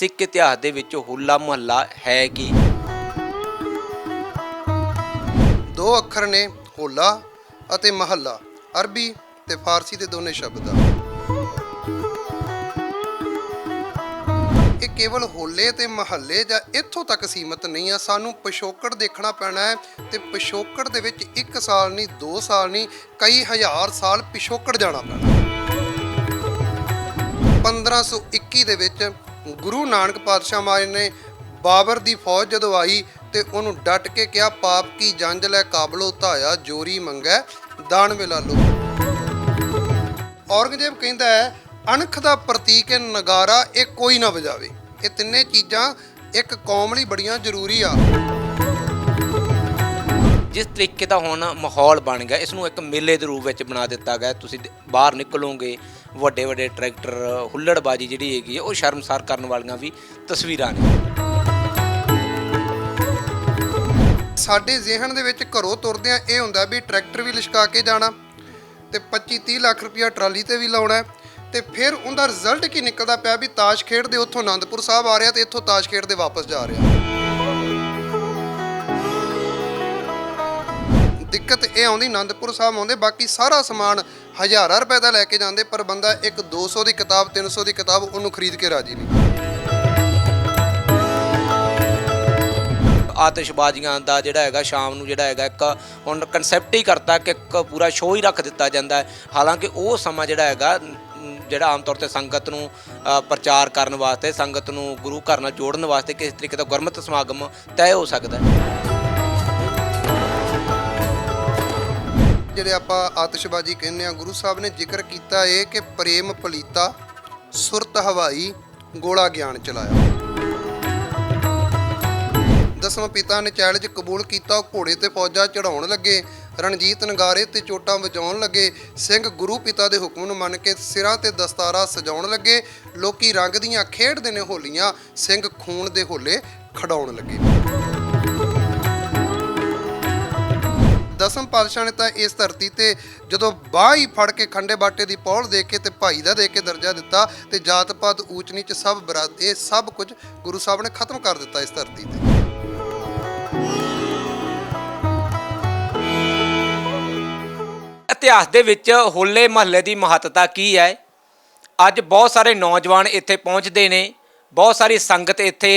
ਸਿੱਖ ਇਤਿਹਾਸ ਦੇ ਵਿੱਚ ਹੋਲਾ ਮਹੱਲਾ ਹੈ ਕੀ? ਦੋ ਅੱਖਰ ਨੇ ਹੋਲਾ ਅਤੇ ਮਹੱਲਾ, ਅਰਬੀ ਤੇ ਫਾਰਸੀ ਦੇ ਦੋਨੇ ਸ਼ਬਦ। ਆ ਇਹ ਕੇਵਲ ਹੋਲੇ ਤੇ ਮਹੱਲੇ ਜਾਂ ਇੱਥੋਂ ਤੱਕ ਸੀਮਤ ਨਹੀਂ ਆ, ਸਾਨੂੰ ਪਿਛੋਕੜ ਦੇਖਣਾ ਪੈਣਾ ਹੈ ਤੇ ਪਿਛੋਕੜ ਦੇ ਵਿੱਚ ਇੱਕ ਸਾਲ ਨਹੀਂ, ਦੋ ਸਾਲ ਨਹੀਂ, ਕਈ ਹਜ਼ਾਰ ਸਾਲ ਪਿਛੋਕੜ ਜਾਣਾ ਪੈਣਾ। 1521 ਦੇ ਵਿੱਚ ਗੁਰੂ ਨਾਨਕ ਪਾਤਸ਼ਾਹ ਮਹਾਰਾਜ ਨੇ ਬਾਬਰ ਦੀ ਫੌਜ ਜਦੋਂ ਆਈ ਤੇ ਉਹਨੂੰ ਡਟ ਕੇ ਕਿਹਾ, ਪਾਪ ਕੀ ਜੰਜ ਲੈ ਕਾਬਲੋ ਧਾਇਆ, ਜੋਰੀ ਮੰਗੈ, ਦਾਨ ਵੇਲਾ ਲੋ ਔਰੰਗਜ਼ੇਬ ਕਹਿੰਦਾ ਹੈ, ਅਣਖ ਦਾ ਪ੍ਰਤੀਕ ਹੈ, ਨਗਾਰਾ, ਇਹ ਕੋਈ ਨਾ ਵਜਾਵੇ। ਇਹ ਤਿੰਨੇ ਚੀਜ਼ਾਂ ਇੱਕ ਕੌਮ ਲਈ ਬੜੀਆਂ ਜ਼ਰੂਰੀ ਆ। ਜਿਸ ਤਰੀਕੇ ਦਾ ਹੁਣ ਮਾਹੌਲ ਬਣ ਗਿਆ, ਇਸ ਨੂੰ ਇੱਕ ਮੇਲੇ ਦੇ ਰੂਪ ਵਿੱਚ ਬਣਾ ਦਿੱਤਾ ਗਿਆ। ਤੁਸੀਂ ਬਾਹਰ ਨਿਕਲੋਗੇ ਵੱਡੇ ਵੱਡੇ ਟਰੈਕਟਰ, ਹੁੱਲੜਬਾਜੀ ਜਿਹੜੀ ਹੈਗੀ ਹੈ ਉਹ ਸ਼ਰਮਸਾਰ ਕਰਨ ਵਾਲੀਆਂ ਵੀ ਤਸਵੀਰਾਂ ਨੇ। ਸਾਡੇ ਜ਼ਿਹਨ ਦੇ ਵਿੱਚ ਘਰੋਂ ਤੁਰਦਿਆਂ ਇਹ ਹੁੰਦਾ ਵੀ ਟਰੈਕਟਰ ਵੀ ਲਿਸ਼ਕਾ ਕੇ ਜਾਣਾ ਤੇ 25 30 ਲੱਖ ਰੁਪਇਆ ਟਰਾਲੀ ਤੇ ਵੀ ਲਾਉਣਾ ਹੈ ਤੇ ਫਿਰ ਉਹਦਾ ਰਿਜ਼ਲਟ ਕੀ ਨਿਕਲਦਾ ਪਿਆ ਵੀ ਤਾਸ਼ ਖੇਡਦੇ ਉੱਥੋਂ ਆਨੰਦਪੁਰ ਸਾਹਿਬ ਆ ਰਿਹਾ ਤੇ ਇੱਥੋਂ ਤਾਸ਼ ਖੇਡਦੇ ਵਾਪਸ ਜਾ ਰਿਹਾ। ਦਿੱਕਤ ਇਹ ਆਉਂਦੀ ਆਨੰਦਪੁਰ ਸਾਹਿਬ ਆਉਂਦੇ, ਬਾਕੀ ਸਾਰਾ ਸਮਾਨ ਹਜ਼ਾਰਾਂ ਰੁਪਏ ਦਾ ਲੈ ਕੇ ਜਾਂਦੇ, ਪਰ ਬੰਦਾ ਇੱਕ 200 ਦੀ ਕਿਤਾਬ 300 ਦੀ ਕਿਤਾਬ ਉਹਨੂੰ ਖਰੀਦ ਕੇ ਰਾਜੀ ਨਹੀਂ। ਆਤਿਸ਼ਬਾਜ਼ੀਆਂ ਦਾ ਜਿਹੜਾ ਹੈਗਾ, ਸ਼ਾਮ ਨੂੰ ਜਿਹੜਾ ਹੈਗਾ, ਇੱਕ ਹੁਣ ਕਨਸੈਪਟ ਹੀ ਕਰਤਾ ਕਿ ਇੱਕ ਪੂਰਾ ਸ਼ੋਅ ਹੀ ਰੱਖ ਦਿੱਤਾ ਜਾਂਦਾ ਹੈ। ਹਾਲਾਂਕਿ ਉਹ ਸਮਾਂ ਜਿਹੜਾ ਹੈਗਾ, ਜਿਹੜਾ ਆਮ ਤੌਰ ਤੇ ਸੰਗਤ ਨੂੰ ਪ੍ਰਚਾਰ ਕਰਨ ਵਾਸਤੇ, ਸੰਗਤ ਨੂੰ ਗੁਰੂ ਘਰ ਨਾਲ ਜੋੜਨ ਵਾਸਤੇ ਕਿਸੇ ਤਰੀਕੇ ਦਾ ਗੁਰਮਤਿ ਸਮਾਗਮ ਤੈਅ ਹੋ ਸਕਦਾ ਹੈ। ਜਿਹੜੇ ਆਪਾਂ ਆਤਿਸ਼ਬਾਜ਼ੀ ਕਹਿੰਦੇ ਆ ਗੁਰੂ ਸਾਹਿਬ ਨੇ ਜ਼ਿਕਰ ਕੀਤਾ ਇਹ ਕਿ ਪ੍ਰੇਮ ਪਲੀਤਾ ਸੁਰਤ ਹਵਾਈ, ਗੋਲਾ ਗਿਆਨ ਚਲਾਇਆ। ਦਸਵਾਂ ਪਿਤਾ ਨੇ ਚੈਲੰਜ ਕਬੂਲ ਕੀਤਾ, ਉਹ ਘੋੜੇ ਤੇ ਫੌਜਾਂ ਚੜਾਉਣ ਲੱਗੇ, ਰਣਜੀਤ ਨਗਾਰੇ ਤੇ ਚੋਟਾਂ ਵਜਾਉਣ ਲੱਗੇ, ਸਿੰਘ ਗੁਰੂ ਪਿਤਾ ਦੇ ਹੁਕਮ ਨੂੰ ਮੰਨ ਕੇ ਸਿਰਾਂ ਤੇ ਦਸਤਾਰਾ ਸਜਾਉਣ ਲੱਗੇ, ਲੋਕੀ ਰੰਗ ਦੀਆਂ ਖੇਡਦੇ ਨੇ ਹੋਲੀਆਂ, ਸਿੰਘ ਖੂਨ ਦੇ ਹੋਲੇ ਖਡਾਉਣ ਲੱਗੇ। ਦਸਮ ਪਾਤਸ਼ਾਹ ਨੇ ਤਾਂ ਇਸ ਧਰਤੀ ਤੇ ਜਦੋਂ ਬਾਹ ਹੀ ਫੜ ਕੇ ਖੰਡੇ ਬਾਟੇ ਦੀ ਪੌਲ ਦੇ ਕੇ ਤੇ ਭਾਈ ਦਾ ਦੇ ਕੇ ਦਰਜਾ ਦਿੱਤਾ ਤੇ ਜਾਤ ਪਾਤ ਊਚ ਨੀਚ ਸਭ ਬਰਾਦ ਇਹ ਸਭ ਕੁਝ ਗੁਰੂ ਸਾਹਿਬ ਨੇ ਖਤਮ ਕਰ ਦਿੱਤਾ ਇਸ ਧਰਤੀ ਤੇ। ਇਤਿਹਾਸ ਦੇ ਵਿੱਚ ਹੋਲੇ ਮਹੱਲੇ ਦੀ ਮਹੱਤਤਾ ਕੀ ਹੈ? ਅੱਜ ਬਹੁਤ ਸਾਰੇ ਨੌਜਵਾਨ ਇੱਥੇ ਪਹੁੰਚਦੇ ਨੇ, ਬਹੁਤ ਸਾਰੀ ਸੰਗਤ ਇੱਥੇ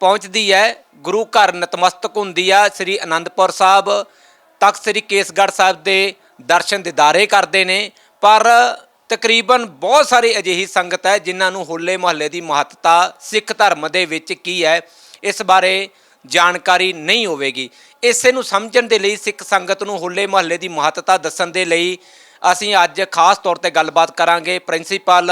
ਪਹੁੰਚਦੀ ਹੈ। ਗੁਰੂ ਘਰ ਨਤਮਸਤਕ ਹੁੰਦੀ ਆ, ਸ੍ਰੀ ਅਨੰਦਪੁਰ ਸਾਹਿਬ ਤਖਤ ਸ੍ਰੀ ਕੇਸਗੜ੍ਹ ਸਾਹਿਬ ਦੇ ਦਰਸ਼ਨ ਦਿਦਾਰੇ ਕਰਦੇ ਨੇ, ਪਰ ਤਕਰੀਬਨ ਬਹੁਤ ਸਾਰੀ ਅਜਿਹੀ ਸੰਗਤ ਹੈ ਜਿਨ੍ਹਾਂ ਨੂੰ ਹੋਲੇ ਮਹੱਲੇ ਦੀ ਮਹੱਤਤਾ ਸਿੱਖ ਧਰਮ ਦੇ ਵਿੱਚ ਕੀ ਹੈ, ਇਸ ਬਾਰੇ ਜਾਣਕਾਰੀ ਨਹੀਂ ਹੋਵੇਗੀ। ਇਸੇ ਨੂੰ ਸਮਝਣ ਦੇ ਲਈ ਸਿੱਖ ਸੰਗਤ ਨੂੰ ਹੋਲੇ ਮਹੱਲੇ ਦੀ ਮਹੱਤਤਾ ਦੱਸਣ ਦੇ ਲਈ ਅਸੀਂ ਅੱਜ ਖਾਸ ਤੌਰ ਤੇ ਗੱਲਬਾਤ ਕਰਾਂਗੇ। ਪ੍ਰਿੰਸੀਪਲ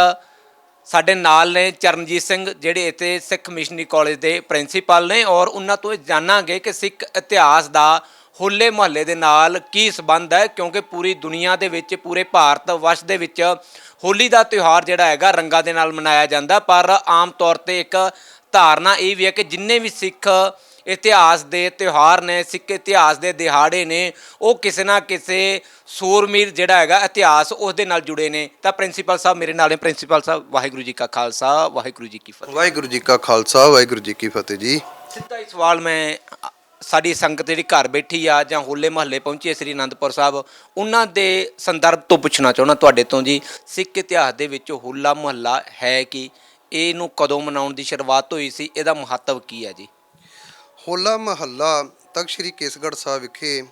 ਸਾਡੇ ਨਾਲ ਨੇ ਚਰਨਜੀਤ ਸਿੰਘ, ਜਿਹੜੇ ਇੱਥੇ ਸਿੱਖ ਮਿਸ਼ਨਰੀ ਕਾਲਜ ਦੇ ਪ੍ਰਿੰਸੀਪਲ ਨੇ ਔਰ ਉਹਨਾਂ ਤੋਂ ਇਹ ਜਾਣਾਂਗੇ ਕਿ ਸਿੱਖ ਇਤਿਹਾਸ ਦਾ ਹੋਲੇ ਮਹੱਲੇ ਦੇ ਨਾਲ ਕੀ ਸੰਬੰਧ ਹੈ? ਕਿਉਂਕਿ ਪੂਰੀ ਦੁਨੀਆ ਦੇ ਵਿੱਚ ਪੂਰੇ ਭਾਰਤ ਵਰਸ਼ ਦੇ ਵਿੱਚ ਹੋਲੀ ਦਾ ਤਿਉਹਾਰ ਜਿਹੜਾ ਹੈਗਾ ਰੰਗਾਂ ਦੇ ਨਾਲ ਮਨਾਇਆ ਜਾਂਦਾ। ਪਰ ਆਮ ਤੌਰ ਤੇ ਇੱਕ ਧਾਰਨਾ ਇਹ ਵੀ ਹੈ ਕਿ ਜਿੰਨੇ ਵੀ ਸਿੱਖ ਇਤਿਹਾਸ ਦੇ ਤਿਉਹਾਰ ਨੇ ਸਿੱਖ ਇਤਿਹਾਸ ਦੇ ਦਿਹਾੜੇ ਨੇ ਉਹ ਕਿਸੇ ਨਾ ਕਿਸੇ ਸੂਰਮੀਰ ਜਿਹੜਾ ਹੈਗਾ ਇਤਿਹਾਸ ਉਸ ਦੇ ਨਾਲ ਜੁੜੇ ਨੇ। ਤਾਂ ਪ੍ਰਿੰਸੀਪਲ ਸਾਹਿਬ ਮੇਰੇ ਨਾਲ ਨੇ ਪ੍ਰਿੰਸੀਪਲ ਸਾਹਿਬ ਵਾਹਿਗੁਰੂ ਜੀ ਕਾ ਖਾਲਸਾ ਵਾਹਿਗੁਰੂ ਜੀ ਕੀ ਫਤਿਹ। ਵਾਹਿਗੁਰੂ ਜੀ ਕਾ ਖਾਲਸਾ ਵਾਹਿਗੁਰੂ ਜੀ ਕੀ ਫਤਿਹ ਜੀ। ਸਿੱਧਾ ਹੀ ਸਵਾਲ ਮੈਂ ਸਾਡੀ ਸੰਗਤ ਜਿਹੜੀ ਘਰ ਬੈਠੀ ਆ ਜਾਂ ਹੋਲੇ ਮਹੱਲੇ ਪਹੁੰਚੀ ਹੈ ਸ੍ਰੀ ਅਨੰਦਪੁਰ ਸਾਹਿਬ, ਉਹਨਾਂ ਦੇ ਸੰਦਰਭ ਤੋਂ ਪੁੱਛਣਾ ਚਾਹੁੰਦਾ ਤੁਹਾਡੇ ਤੋਂ ਜੀ, ਸਿੱਖ ਇਤਿਹਾਸ ਦੇ ਵਿੱਚ ਹੋਲਾ ਮਹੱਲਾ ਹੈ ਕਿ? ਇਹਨੂੰ ਕਦੋਂ ਮਨਾਉਣ ਦੀ ਸ਼ੁਰੂਆਤ ਹੋਈ ਸੀ? ਇਹਦਾ ਮਹੱਤਵ ਕੀ ਹੈ ਜੀ? ਹੋਲਾ ਮਹੱਲਾ ਤਖਤ ਸ੍ਰੀ ਕੇਸਗੜ੍ਹ ਸਾਹਿਬ ਵਿਖੇ